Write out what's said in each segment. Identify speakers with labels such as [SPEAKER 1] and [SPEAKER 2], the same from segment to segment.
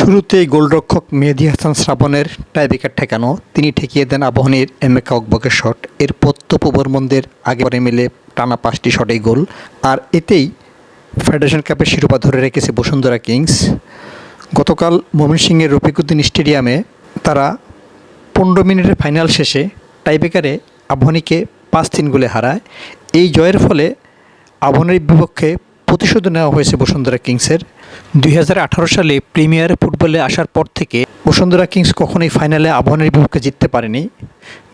[SPEAKER 1] শুরুতেই গোলরক্ষক মেহেদি হাসান শ্রাবণের টাইব্রেকার ঠেকানো, তিনি ঠেকিয়ে দেন আবাহনীর এমেকা অকবকের শট এরপর তপু বর্মনদের আগে পরে মিলে টানা পাঁচটি শটেই গোল। আর এতেই ফেডারেশন কাপের শিরোপা ধরে রেখেছে বসুন্ধরা কিংস। গতকাল ময়মনসিংহের রফিকুদ্দিন স্টেডিয়ামে তারা পনেরো মিনিটের ফাইনাল শেষে টাইব্রেকারে আবাহনীকে পাঁচ তিন গোলে হারায়। এই জয়ের ফলে আবাহনীর বিপক্ষে প্রতিশোধ নেওয়া হয়েছে বসুন্ধরা কিংসের। দুই হাজার আঠারো সালে প্রিমিয়ার ফুটবলে আসার পর থেকে বসুন্ধরা কিংস কখনোই ফাইনালে আবাহনীর বিপক্ষে জিততে পারেনি।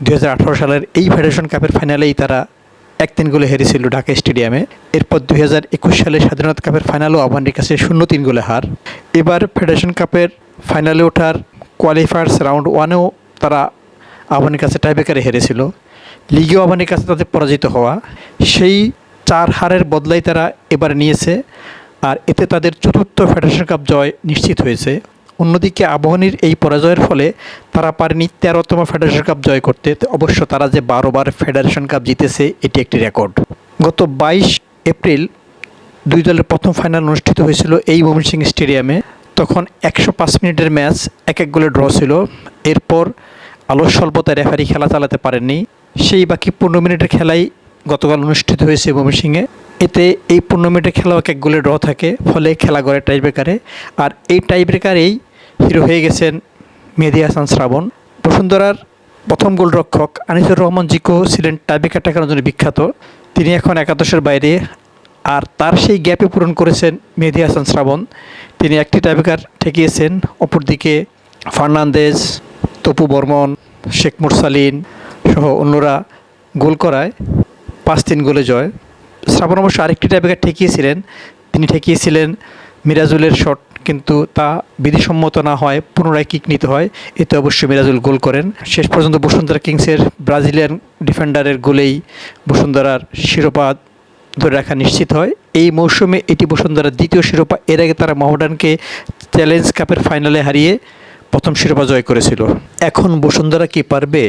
[SPEAKER 1] দুই হাজার আঠেরো সালের এই ফেডারেশন কাপের ফাইনালেই তারা এক তিন গোলে হেরেছিল ঢাকা স্টেডিয়ামে। এরপর দুই হাজার একুশ সালে স্বাধীনতা কাপের ফাইনালও আবাহনীর কাছে শূন্য তিন গোলে হার। এবার ফেডারেশন কাপের ফাইনালে ওঠার কোয়ালিফায়ার্স রাউন্ড ওয়ানেও তারা আবাহনীর কাছে টাইব্রেকারে হেরেছিল। লিগেও আবাহনীর কাছে তাদের পরাজিত হওয়া। সেই চার হারের বদলাই তারা এবার নিয়েছে। আর এতে তাদের চতুর্থ ফেডারেশন কাপ জয় নিশ্চিত হয়েছে। অন্যদিকে আবাহনীর এই পরাজয়ের ফলে তারা পারেনি তেরোতম ফেডারেশন কাপ জয় করতে। অবশ্য তারা যে বারোবার ফেডারেশন কাপ জিতেছে, এটি একটি রেকর্ড। গত বাইশ এপ্রিল দুই দলের প্রথম ফাইনাল অনুষ্ঠিত হয়েছিল এই ময়মনসিংহ স্টেডিয়ামে। তখন একশো পাঁচ মিনিটের ম্যাচ এক এক গোলে ড্র ছিল। এরপর আলোর স্বল্পতায় রেফারি খেলা চালাতে পারেননি। সেই বাকি পনেরো মিনিটের খেলাই গতকাল অনুষ্ঠিত হয়েছে ময়মনসিংহে। এতে এই পনেরো মিনিটের খেলাও এক এক গোলে ড্র থাকে, ফলে খেলা গড়ে টাইব্রেকারে আর এই টাইব্রেকারেই হিরো হয়ে গেছেন মেহেদি হাসান শ্রাবণ। বসুন্ধরার প্রথম গোলরক্ষক আনিসুর রহমান জিকো ছিলেন টাইব্রেকার টাকানোর জন্য বিখ্যাত। তিনি এখন একাদশের বাইরে, আর তার সেই গ্যাপে পূরণ করেছেন মেহেদি হাসান শ্রাবণ। তিনি একটি টাইব্রেকার ঠেকিয়েছেন, অপরদিকে ফার্নান্দেজ, তপু বর্মন, শেখ মুরসালিন সহ অন্যরা গোল করায় পাঁচ তিন গোলে জয়। শ্রাবণ অবশ্য আরেকটি টাইব্রেকার ঠেকিয়েছিলেন। তিনি ঠেকিয়েছিলেন মিরাজুলের শট, কিন্তু তা বিধিসম্মত না হয়, পুনরায় কিক নিতে হয়। এতে অবশ্যই মিরাজুল গোল করেন। শেষ পর্যন্ত বসুন্ধরা কিংসের ব্রাজিলিয়ান ডিফেন্ডারের গোলেই বসুন্ধরার শিরোপা ধরে রাখা নিশ্চিত হয়। এই মৌসুমে এটি বসুন্ধরার দ্বিতীয় শিরোপা। এর আগে তারা মহডানকে চ্যালেঞ্জ কাপের ফাইনালে হারিয়ে প্রথম শিরোপা জয় করেছিল। এখন বসুন্ধরা কি পারবে?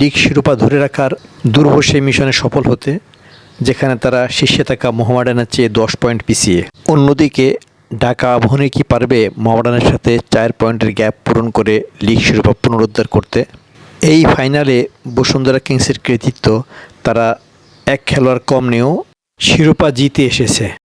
[SPEAKER 1] লিগ শিরোপা ধরে রাখার সেই মিশনে সফল হতে যেখানে তারা শীর্ষে থাকা মোহামেডানের চেয়ে দশ পয়েন্ট পিছিয়ে। অন্যদিকে, ঢাকা আবাহনী কি পারবে মোহামেডানের সাথে চার পয়েন্টের গ্যাপ পূরণ করে লিগ শিরোপা পুনরুদ্ধার করতে? এই ফাইনালে বসুন্ধরা কিংসের কৃতিত্ব, তারা এক খেলোয়াড় কম নিয়েও শিরোপা জিতে এসেছে।